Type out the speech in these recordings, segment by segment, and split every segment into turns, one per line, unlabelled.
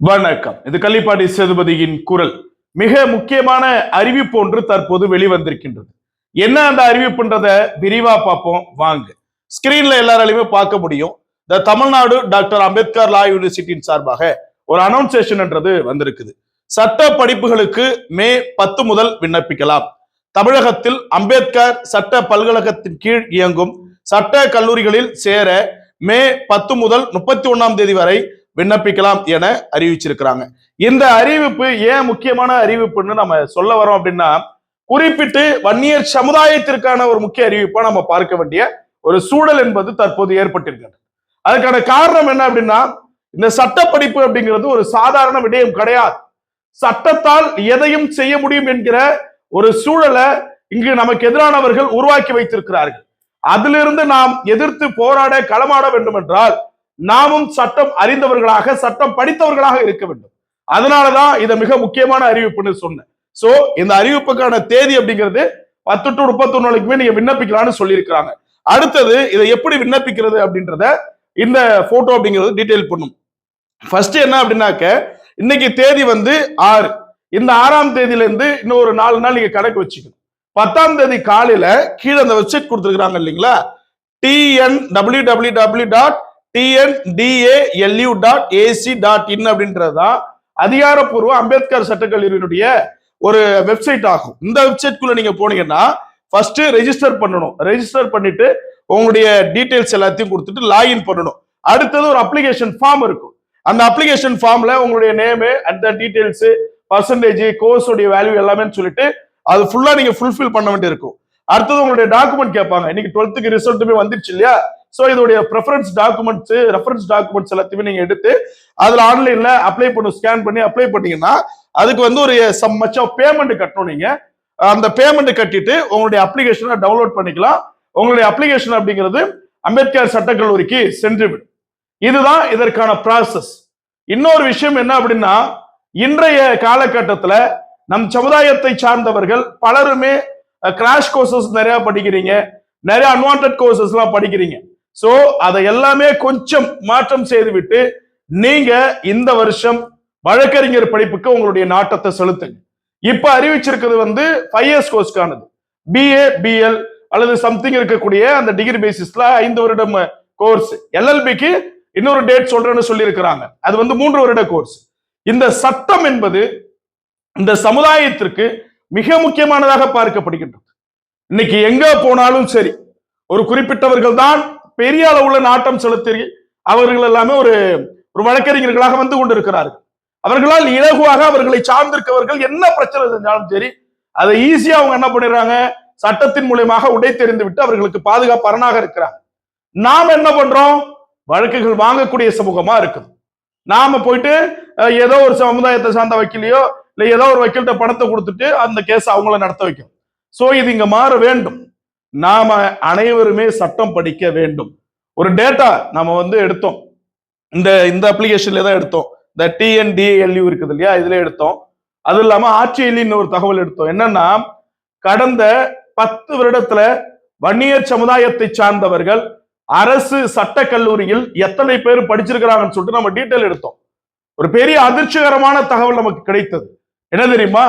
வணக்கம். இது கள்ளிப்பாடி சேதுபதியின் குரல். மிக முக்கியமான அறிவிப்பு ஒன்று தற்போது வெளிவந்திருக்கின்றது. என்ன அந்த அறிவிப்புன்றத விரிவா பார்ப்போம். வாங்க. ஸ்கிரீன்ல எல்லாராலையுமே பார்க்க முடியும். இந்த தமிழ்நாடு டாக்டர் அம்பேத்கர் லா யூனிவர்சிட்டியின் சார்பாக ஒரு அனௌன்சேஷன்ன்றது வந்திருக்குது. சட்ட படிப்புகளுக்கு மே பத்து முதல் விண்ணப்பிக்கலாம். தமிழகத்தில் அம்பேத்கர் சட்ட பல்கழகத்தின் கீழ் இயங்கும் சட்ட கல்லூரிகளில் சேர மே பத்து முதல் முப்பத்தி ஒன்னாம் தேதி வரை விண்ணப்பிக்கலாம் என அறிவிச்சிருக்கிறாங்க. இந்த அறிவிப்பு ஏன் முக்கியமான அறிவிப்புன்னு நம்ம சொல்ல வரோம் அப்படின்னா குறிப்பிட்டு வன்னியர் சமுதாயத்திற்கான ஒரு முக்கிய அறிவிப்பா நம்ம பார்க்க வேண்டிய ஒரு சூழல் என்பது தற்போது ஏற்பட்டிருக்கிறது. அதுக்கான காரணம் என்ன அப்படின்னா இந்த சட்ட படிப்பு அப்படிங்கிறது ஒரு சாதாரண விடயம் கிடையாது. சட்டத்தால் எதையும் செய்ய முடியும் என்கிற ஒரு சூழலை இங்கு நமக்கு எதிரானவர்கள் உருவாக்கி வைத்திருக்கிறார்கள். அதிலிருந்து நாம் எதிர்த்து போராட களமாட வேண்டும் என்றால் நாமும் சட்டம் அறிந்தவர்களாக சட்டம் படித்தவர்களாக இருக்க வேண்டும். அதனாலதான் இதை மிக முக்கியமான அறிவிப்புன்னு சொன்னேன். சோ இந்த அறிவிப்புக்கான தேதி அப்படிங்கிறது பத்து டு முப்பத்தொன்னு வரைக்குமே நீங்க விண்ணப்பிக்கலாம்னு சொல்லியிருக்கிறாங்க. அடுத்தது இதை எப்படி விண்ணப்பிக்கிறது அப்படின்றத இந்த போட்டோ அப்படிங்கிறது டீட்டெயில் பண்ணும். ஃபர்ஸ்ட் என்ன அப்படின்னாக்க இன்னைக்கு தேதி வந்து ஆறு. இந்த ஆறாம் தேதியில இருந்து இன்னும் ஒரு நாலு நாள் நீங்க கணக்கு வச்சுக்கணும். பத்தாம் தேதி காலையில கீழே அந்த வெப்சைட் கொடுத்துருக்காங்க இல்லைங்களா? T N W W W dot T N D A L U dot A C dot in அப்படின்றதுதான் அதிகாரப்பூர்வ அம்பேத்கர் சட்டக்கல்லூரியினுடைய ஒரு வெப்சைட் ஆகும். இந்த வெப்சைட்குள்ள நீங்க போனீங்கன்னா ஃபர்ஸ்ட் ரெஜிஸ்டர் பண்ணணும். ரெஜிஸ்டர் பண்ணிட்டு உங்களுடைய டீட்டெயில்ஸ் எல்லாத்தையும் கொடுத்துட்டு லாகின் பண்ணணும். அடுத்தது ஒரு அப்ளிகேஷன் ஃபார்ம் இருக்கும். அந்த அப்ளிகேஷன் ஃபார்ம்ல உங்களுடைய நேமு அந்த டீட்டெயில்ஸ் பர்சன்டேஜ் கோர்ஸ் உடைய வேல்யூ எல்லாமே சொல்லிட்டு அது ஃபுல்லா நீங்க ஃபுல்ஃபில் பண்ண வேண்டியிருக்கும். அடுத்தது உங்களுடைய டாக்குமெண்ட் கேட்பாங்க. இன்னைக்கு டுவெல்த்துக்கு ரிசல்ட்டுமே வந்துருச்சு இல்லையா? ஸோ இதோடைய ப்ரெஃபரன்ஸ் டாக்குமெண்ட்ஸ் ரெஃபரன்ஸ் டாக்குமெண்ட்ஸ் எல்லாத்தையுமே நீங்கள் எடுத்து அதில் ஆன்லைனில் அப்ளை பண்ணி ஸ்கேன் பண்ணி அப்ளை பண்ணீங்கன்னா அதுக்கு வந்து ஒரு சம் மச் ஆஃப் பேமெண்ட் கட்டணும் நீங்கள் அந்த பேமெண்ட் கட்டிட்டு உங்களுடைய அப்ளிகேஷனை டவுன்லோட் பண்ணிக்கலாம். உங்களுடைய அப்ளிகேஷன் அப்படிங்கிறது அம்பேத்கர் சட்டக்கல்லூரிக்கு சென்றுவிடும். இதுதான் இதற்கான ப்ராசஸ் இன்னொரு விஷயம் என்ன அப்படின்னா இன்றைய காலகட்டத்தில் நம் சமுதாயத்தை சார்ந்தவர்கள் பலருமே கிராஷ் கோர்சஸ் நிறைய படிக்கிறீங்க. நிறைய அன்வான்ட் கோர்சஸ்லாம் படிக்கிறீங்க. சோ அதை எல்லாமே கொஞ்சம் மாற்றம் செய்துவிட்டு நீங்க இந்த வருஷம் வழக்கறிஞர் படிப்புக்கு உங்களுடைய நாட்டத்தை செலுத்துங்க. இப்ப அறிவிச்சிருக்கிறது வந்து ஃபைவ் இயர்ஸ் கோர்ஸ்க்கானது பிஏ பிஎல் அல்லது சம்திங் இருக்கக்கூடிய அந்த டிகிரி பேசிஸ்ல ஐந்து வருடம் கோர்ஸ் எல்எல்பிக்கு இன்னொரு டேட் சொல்றேன்னு சொல்லியிருக்கிறாங்க. அது வந்து மூன்று வருட கோர்ஸ் இந்த சட்டம் என்பது இந்த சமுதாயத்திற்கு மிக முக்கியமானதாக பார்க்கப்படுகின்றது. இன்னைக்கு எங்க போனாலும் சரி ஒரு குறிப்பிட்டவர்கள் தான் பெரிய அளவுல நாட்டம் செலுத்தி அவர்கள் எல்லாமே ஒரு ஒரு வழக்கறிஞர்களாக வந்து கொண்டிருக்கிறார்கள். அவர்களால் இலகுவாக அவர்களை சார்ந்திருக்கவர்கள் என்ன பிரச்சனை செஞ்சாலும் சரி அதை ஈஸியா அவங்க என்ன பண்ணிடுறாங்க? சட்டத்தின் மூலியமாக உடை தெரிந்து விட்டு அவர்களுக்கு பாதுகாப்பு அரணாக இருக்கிறாங்க. நாம் என்ன பண்றோம்? வழக்குகள் வாங்கக்கூடிய சமூகமா இருக்குது. நாம போயிட்டு அஹ், ஏதோ ஒரு சமுதாயத்தை சார்ந்த வக்கீலையோ இல்லை ஏதோ ஒரு வக்கீல்கிட்ட பணத்தை கொடுத்துட்டு அந்த கேஸ் அவங்கள நடத்த வைக்கும் சோ இது இங்க மாற வேண்டும். நாம அனைவருமே சட்டம் படிக்க வேண்டும். ஒரு டேட்டா நாம வந்து எடுத்தோம். இந்த இந்த அப்ளிகேஷன்ல தான் எடுத்தோம். இந்த டிஎன்டிஎல்யூ இருக்குது இல்லையா? இதுல எடுத்தோம். அது இல்லாம ஆட்சியிலின்னு ஒரு தகவல் எடுத்தோம். என்னன்னா கடந்த பத்து வருடத்துல வன்னியர் சமுதாயத்தை சார்ந்தவர்கள் அரசு சட்ட கல்லூரியில் எத்தனை பேர் படிச்சிருக்கிறாங்கன்னு சொல்லிட்டு நம்ம டீட்டெயில் எடுத்தோம். ஒரு பெரிய அதிர்ச்சிகரமான தகவல் நமக்கு கிடைத்தது. என்ன தெரியுமா?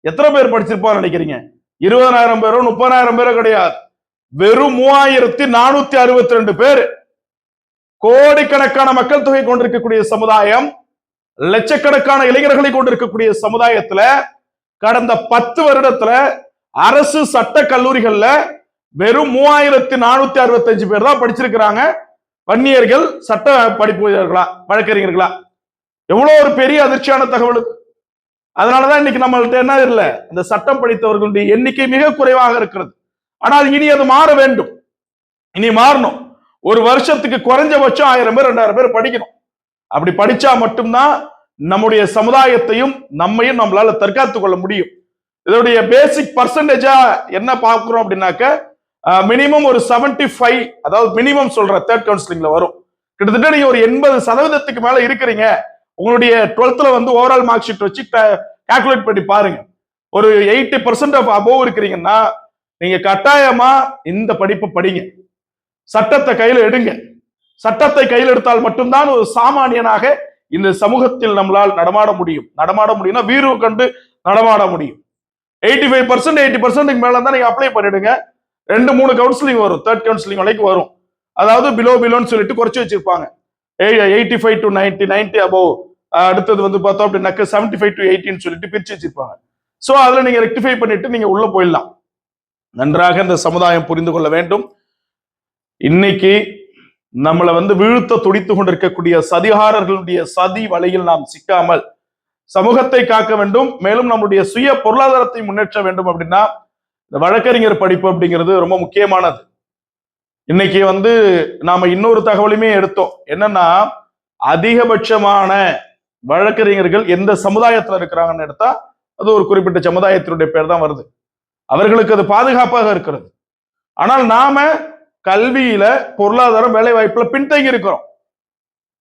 எத்தனை பேர் படிச்சிருப்பான்னு நினைக்கிறீங்க? இருபதாயிரம் பேரோ முப்பதாயிரம் பேரோ கிடையாது. வெறும் மூவாயிரத்தி நானூத்தி அறுபத்தி ரெண்டு பேர். கோடிக்கணக்கான மக்கள் தொகை கொண்டிருக்கக்கூடிய சமுதாயம் லட்சக்கணக்கான இளைஞர்களை கொண்டிருக்கக்கூடிய சமுதாயத்துல கடந்த பத்து வருடத்துல அரசு சட்ட கல்லூரிகள்ல வெறும் மூவாயிரத்தி நானூத்தி அறுபத்தஞ்சு பேர் தான் படிச்சிருக்கிறாங்க. வன்னியர்கள் சட்ட படிப்புகளா வழக்கறிஞர்களா? எவ்வளவு ஒரு பெரிய அதிர்ச்சியான தகவல் இது. அதனாலதான் இன்னைக்கு நம்மள்ட்ட என்ன இல்லை? இந்த சட்டம் படித்தவர்களுடைய எண்ணிக்கை மிக குறைவாக இருக்கிறது. ஆனால் இனி அது மாற வேண்டும். இனி மாறணும். ஒரு வருஷத்துக்கு குறைஞ்சபட்சம் ஆயிரம் பேர் ரெண்டாயிரம் பேர் படிக்கணும். அப்படி படிச்சா மட்டும்தான் நம்முடைய சமுதாயத்தையும் நம்மையும் நம்மளால தற்காத்துக் கொள்ள முடியும். இதோடைய பேசிக் பர்சன்டேஜா என்ன பார்க்கிறோம் அப்படின்னாக்க மினிமம் ஒரு 75 ஃபைவ் அதாவது மினிமம் சொல்ற தேர்ட் கவுன்சிலிங்ல வரும். கிட்டத்தட்ட நீங்க ஒரு எண்பது சதவீதத்துக்கு மேல இருக்கிறீங்க. உங்களுடைய டுவெல்த்ல வந்து ஓவரால் மார்க் ஷீட் வச்சு கால்குலேட் பண்ணி பாருங்க. ஒரு எயிட்டி பர்சன்ட் ஆஃப் அபோவ் இருக்கிறீங்கன்னா நீங்க கட்டாயமா இந்த படிப்பு படிங்க. சட்டத்தை கையில் எடுங்க. சட்டத்தை கையில் எடுத்தால் மட்டும்தான் ஒரு சாமானியனாக இந்த சமூகத்தில் நம்மளால் நடமாட முடியும். நடமாட முடியும்னா வீறு கண்டு நடமாட முடியும். எயிட்டி ஃபைவ் பர்சன்ட் எயிட்டி பர்சன்ட்டுக்கு மேலே தான் நீங்கள் அப்ளை பண்ணிடுங்க. ரெண்டு மூணு கவுன்சிலிங் வரும். தேர்ட் கவுன்சிலிங் வரைக்கும் வரும். அதாவது பிலோ பிலோன்னு சொல்லிட்டு குறைச்சி வச்சிருப்பாங்க. Eighty five to ninety ninety above அடுத்தது வந்து பார்த்தோம் அப்படின்னாக்க செவன்டி ஃபைவ் டு எயிட்டின்னு சொல்லிட்டு பிரிச்சு வச்சிருப்பாங்க. ஸோ அதுல நீங்க ரெக்டிஃபை பண்ணிட்டு நீங்க உள்ள போயிடலாம். நன்றாக இந்த சமுதாயம் புரிந்து கொள்ள வேண்டும். இன்னைக்கு நம்மளை வந்து வீழ்த்த துடித்து கொண்டிருக்கக்கூடிய சதிகாரர்களுடைய சதி வலையில் நாம் சிக்காமல் சமூகத்தை காக்க வேண்டும். மேலும் நம்முடைய சுய பொருளாதாரத்தை முன்னேற்ற வேண்டும் அப்படின்னா இந்த வழக்கறிஞர் படிப்பு அப்படிங்கிறது ரொம்ப முக்கியமானது. இன்னைக்கு வந்து நாம இன்னொரு தகவலுமே எடுத்தோம். என்னன்னா அதிகபட்சமான வழக்கறிஞர்கள் எந்த சமுதாயத்துல இருக்கிறாங்கன்னு எடுத்தா அது ஒரு குறிப்பிட்ட சமுதாயத்தினுடைய பேர் தான் வருது. அவர்களுக்கு அது பாதுகாப்பாக இருக்கிறது. ஆனால் நாம கல்வியில பொருளாதாரம் வேலை வாய்ப்புல பின்தங்கி இருக்கிறோம்.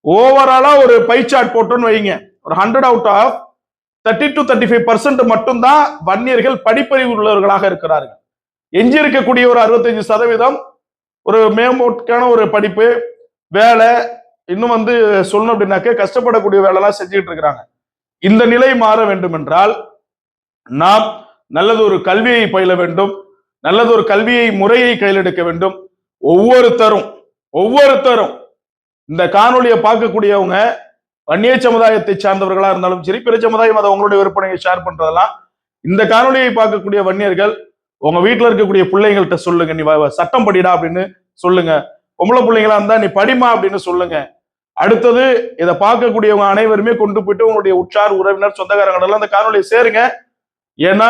ஓவராலா ஒரு பை போட்டோன்னு வைங்க. ஒரு hundred out of thirty to thirty five percent மட்டும்தான் வன்னியர்கள் படிப்பறிவு உள்ளவர்களாக இருக்கிறார்கள். எஞ்சி இருக்கக்கூடிய ஒரு அறுபத்தஞ்சு சதவீதம் ஒரு மேம்போட்டுக்கான ஒரு படிப்பு வேலை இன்னும் வந்து சொல்லணும் அப்படின்னாக்க கஷ்டப்படக்கூடிய வேலைலாம் செஞ்சுக்கிட்டு இருக்கிறாங்க. இந்த நிலை மாற வேண்டும் என்றால் நாம் நல்லது ஒரு கல்வியை பயில வேண்டும் நல்லது ஒரு கல்வியை முறையை கையில் எடுக்க வேண்டும். ஒவ்வொருத்தரும் ஒவ்வொருத்தரும் இந்த காணொலியை பார்க்கக்கூடியவங்க வன்னிய சமுதாயத்தை சார்ந்தவர்களா இருந்தாலும் சரி பிற சமுதாயம் அதை உங்களுடைய விற்பனையை ஷேர் பண்றதெல்லாம் இந்த காணொலியை பார்க்கக்கூடிய வன்னியர்கள் உங்க வீட்டில் இருக்கக்கூடிய பிள்ளைங்கள்ட்ட சொல்லுங்க. நீ சட்டம் படிடா அப்படின்னு சொல்லுங்க. பொம்பளை பிள்ளைங்களா இருந்தா நீ படிமா அப்படின்னு சொல்லுங்க. அடுத்தது இதை பார்க்கக்கூடியவங்க அனைவருமே கொண்டு போயிட்டு உங்களுடைய உற்றார் உறவினர் சொந்தக்காரங்க எல்லாம் அந்த காணொலியை சேருங்க. ஏன்னா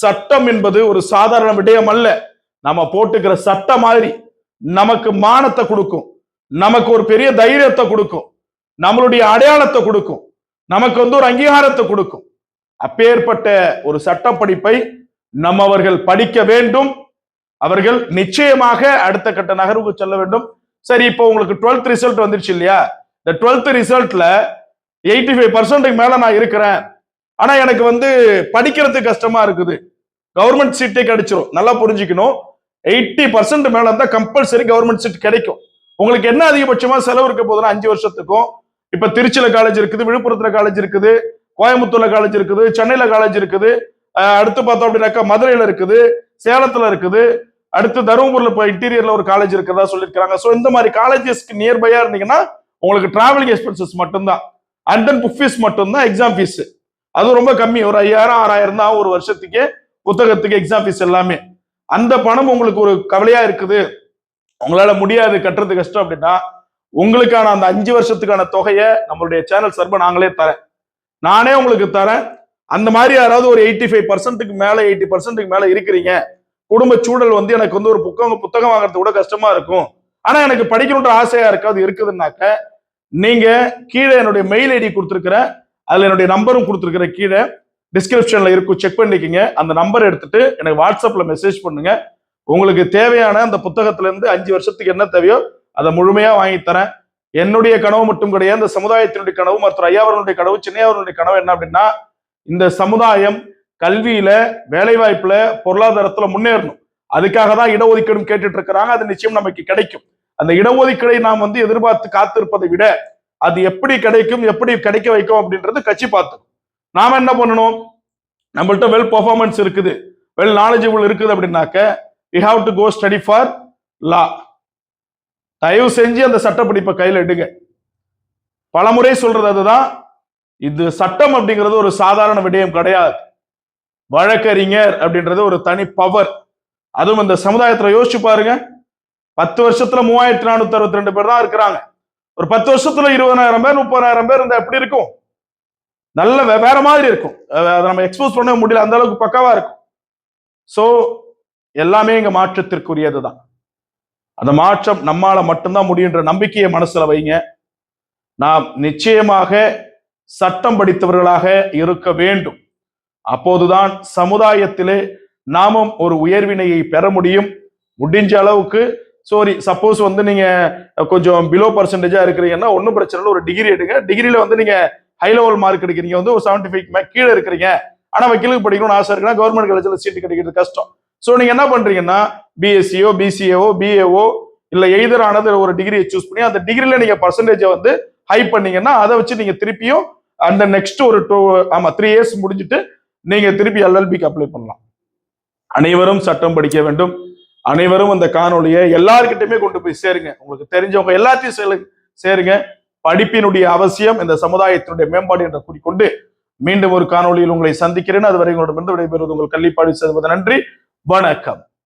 சட்டம் என்பது ஒரு சாதாரண விடயம் அல்ல. நம்ம போட்டுக்கிற சட்டம் மாதிரி நமக்கு மானத்தை கொடுக்கும். நமக்கு ஒரு பெரிய தைரியத்தை கொடுக்கும். நம்மளுடைய அடையாளத்தை கொடுக்கும். நமக்கு வந்து ஒரு அங்கீகாரத்தை கொடுக்கும். அப்பேற்பட்ட ஒரு சட்ட படிப்பை நம்மவர்கள் படிக்க வேண்டும். அவர்கள் நிச்சயமாக அடுத்த கட்ட நகர்வுக்கு செல்ல வேண்டும். சரி இப்போ உங்களுக்கு டுவெல்த் ரிசல்ட் வந்துருச்சு இல்லையா? இந்த டுவெல்த் ரிசல்ட்ல எயிட்டி ஃபைவ் பர்சன்ட்டுக்கு மேல நான் இருக்கிறேன். ஆனா எனக்கு வந்து படிக்கிறது கஷ்டமா இருக்குது. கவர்மெண்ட் சீட்டே கிடைச்சிரும். நல்லா புரிஞ்சுக்கணும். எயிட்டி பர்சன்ட் மேல இருந்தா கம்பல்சரி கவர்மெண்ட் சீட் கிடைக்கும். உங்களுக்கு என்ன அதிகபட்சமா செலவு இருக்க போதுன்னா அஞ்சு வருஷத்துக்கும். இப்ப திருச்சியில காலேஜ் இருக்குது விழுப்புரத்துல காலேஜ் இருக்குது கோயம்புத்தூர்ல காலேஜ் இருக்குது சென்னையில காலேஜ் இருக்குது. அடுத்து பார்த்தோம் அப்படின்னாக்கா மதுரையில இருக்குது சேலத்துல இருக்குது. அடுத்து தருமபுரியில் இப்போ இன்டீரியர்ல ஒரு காலேஜ் இருக்கிறதா சொல்லியிருக்காங்க ஸோ இந்த மாதிரி காலேஜஸ்க்கு நியர்பையா இருந்தீங்கன்னா உங்களுக்கு டிராவலிங் எக்ஸ்பென்சஸ் மட்டும்தான். அண்ட் தென் புக் ஃபீஸ் மட்டும்தான் எக்ஸாம் ஃபீஸ் அது ரொம்ப கம்மி. ஒரு ஐயாயிரம் ஆறாயிரம் தான் ஒரு வருஷத்துக்கு புத்தகத்துக்கு எக்ஸாம் ஃபீஸ் எல்லாமே. அந்த பணம் உங்களுக்கு ஒரு கவலையா இருக்குது. உங்களால முடியாது கட்டுறது கஷ்டம் அப்படின்னா உங்களுக்கான அந்த அஞ்சு வருஷத்துக்கான தொகையை நம்மளுடைய சேனல் சார்பாக நாங்களே தரேன். நானே உங்களுக்கு தரேன். அந்த மாதிரி யாராவது ஒரு எயிட்டி ஃபைவ் பர்சன்ட்டுக்கு மேல எயிட்டி பர்சன்ட்டுக்கு மேல இருக்கிறீங்க. குடும்ப சூழல் வந்து எனக்கு வந்து ஒரு புத்தகம் புத்தகம் வாங்குறது கூட கஷ்டமா இருக்கும். ஆனா எனக்கு படிக்கணுன்ற ஆசையா இருக்காது இருக்குதுன்னாக்க நீங்க கீழே என்னுடைய மெயில் ஐடி கொடுத்துருக்குற அதுல என்னுடைய நம்பரும் கொடுத்துருக்குற கீழே டிஸ்கிரிப்ஷன்ல இருக்கும் செக் பண்ணிக்கோங்க. அந்த நம்பர் எடுத்துட்டு எனக்கு வாட்ஸ்அப்ல மெசேஜ் பண்ணுங்க. உங்களுக்கு தேவையான அந்த புத்தகத்துல இருந்து அஞ்சு வருஷத்துக்கு என்ன தேவையோ அதை முழுமையா வாங்கி தரேன். என்னுடைய கனவு மட்டும் கிடையாது இந்த சமுதாயத்தினுடைய கனவு மற்ற ஐயாவர்களுடைய கனவு சின்னையாவர்களுடைய கனவு என்ன அப்படின்னா இந்த சமுதாயம் கல்வியில வேலைவாய்ப்புல பொருளாதாரத்துல முன்னேறணும். அதுக்காக தான் இடஒதுக்கீடும் கேட்டுட்டு இருக்கிறாங்க அது நிச்சயம் நமக்கு கிடைக்கும். அந்த இடஒதுக்கீடை நாம் வந்து எதிர்பார்த்து காத்திருப்பதை விட அது எப்படி கிடைக்கும் எப்படி கிடைக்க வைக்கும் அப்படின்றது கட்சி பார்த்து நாம என்ன பண்ணணும்? நம்மள்ட்ட வெல் பெர்ஃபார்மன்ஸ் இருக்குது. வெல் நாலேஜபிள் இருக்குது அப்படின்னாக்க we have to go study for law தயவு செஞ்சு அந்த சட்டப்படிப்பை கையில் எடுங்க. பலமுறை சொல்றது அதுதான். இது சட்டம் அப்படிங்கிறது ஒரு சாதாரண விடயம் கிடையாது. வழக்கறிஞர் அப்படின்றது ஒரு தனி பவர் அதுவும் இந்த சமுதாயத்துல யோசிச்சு பாருங்க. பத்து வருஷத்துல மூவாயிரத்தி நானூத்தி அறுபத்தி ரெண்டு பேர் தான் இருக்கிறாங்க. ஒரு பத்து வருஷத்துல இருபதாயிரம் பேர் முப்பதாயிரம் பேர் இருந்தா எப்படி இருக்கும்? நல்ல வேற மாதிரி இருக்கும். அதை நம்ம எக்ஸ்போஸ் பண்ண முடியல. அந்த அளவுக்கு பக்காவா இருக்கும். ஸோ எல்லாமே இங்க மாற்றத்திற்குரியதுதான் அந்த மாற்றம் நம்மால மட்டும்தான் முடியுன்ற நம்பிக்கையை மனசுல வைங்க. நாம் நிச்சயமாக சட்டம் படித்தவர்களாக இருக்க வேண்டும். அப்போதுதான் சமுதாயத்திலே நாமும் ஒரு உயர்வினையை பெற முடியும். முடிஞ்ச அளவுக்கு சாரி சப்போஸ் வந்து நீங்க கொஞ்சம் பிலோ பர்சன்டேஜா இருக்கிறீங்கன்னா ஒன்றும் பிரச்சனை இல்லை ஒரு டிகிரி எடுங்க. டிகிரியில வந்து நீங்க ஹை லெவல் மார்க் எடுக்கிறீங்க. வந்து ஒரு செவன்டி ஃபைவ் கீழே இருக்கிறீங்க. ஆனா வக்கீலுக்கு படிக்கணும்னு ஆசை இருக்குன்னா கவர்மெண்ட் காலேஜ்ல சீட்டு கிடைக்கிறது கஷ்டம். ஸோ நீங்க என்ன பண்றீங்கன்னா பிஎஸ்சியோ பிசிஏஓ பிஏஓ இல்ல எய்தர் ஆனது ஒரு டிகிரியை சூஸ் பண்ணி அந்த டிகிரியில நீங்க பர்சன்டேஜை வந்து ஹை பண்ணீங்கன்னா அதை வச்சு நீங்க திருப்பியும் அந்த நெக்ஸ்ட் ஒரு டூ ஆமா த்ரீ இயர்ஸ் முடிஞ்சுட்டு நீங்க திருப்பி எல்எல்பிக்கு அப்ளை பண்ணலாம். அனைவரும் சட்டம் படிக்க வேண்டும். அனைவரும் அந்த காணொலியை எல்லார்கிட்டயுமே கொண்டு போய் சேருங்க. உங்களுக்கு தெரிஞ்சவங்க எல்லாத்தையும் சேரு- சேருங்க. படிப்பினுடைய அவசியம் இந்த சமுதாயத்தினுடைய மேம்பாடு என்ற கூறிக்கொண்டு மீண்டும் ஒரு காணொளியில் உங்களை சந்திக்கிறேன். அதுவரை உங்களிடமிருந்து விடைபெறுவது உங்கள் கள்ளிப்பாடி செல்வது நன்றி. வணக்கம்.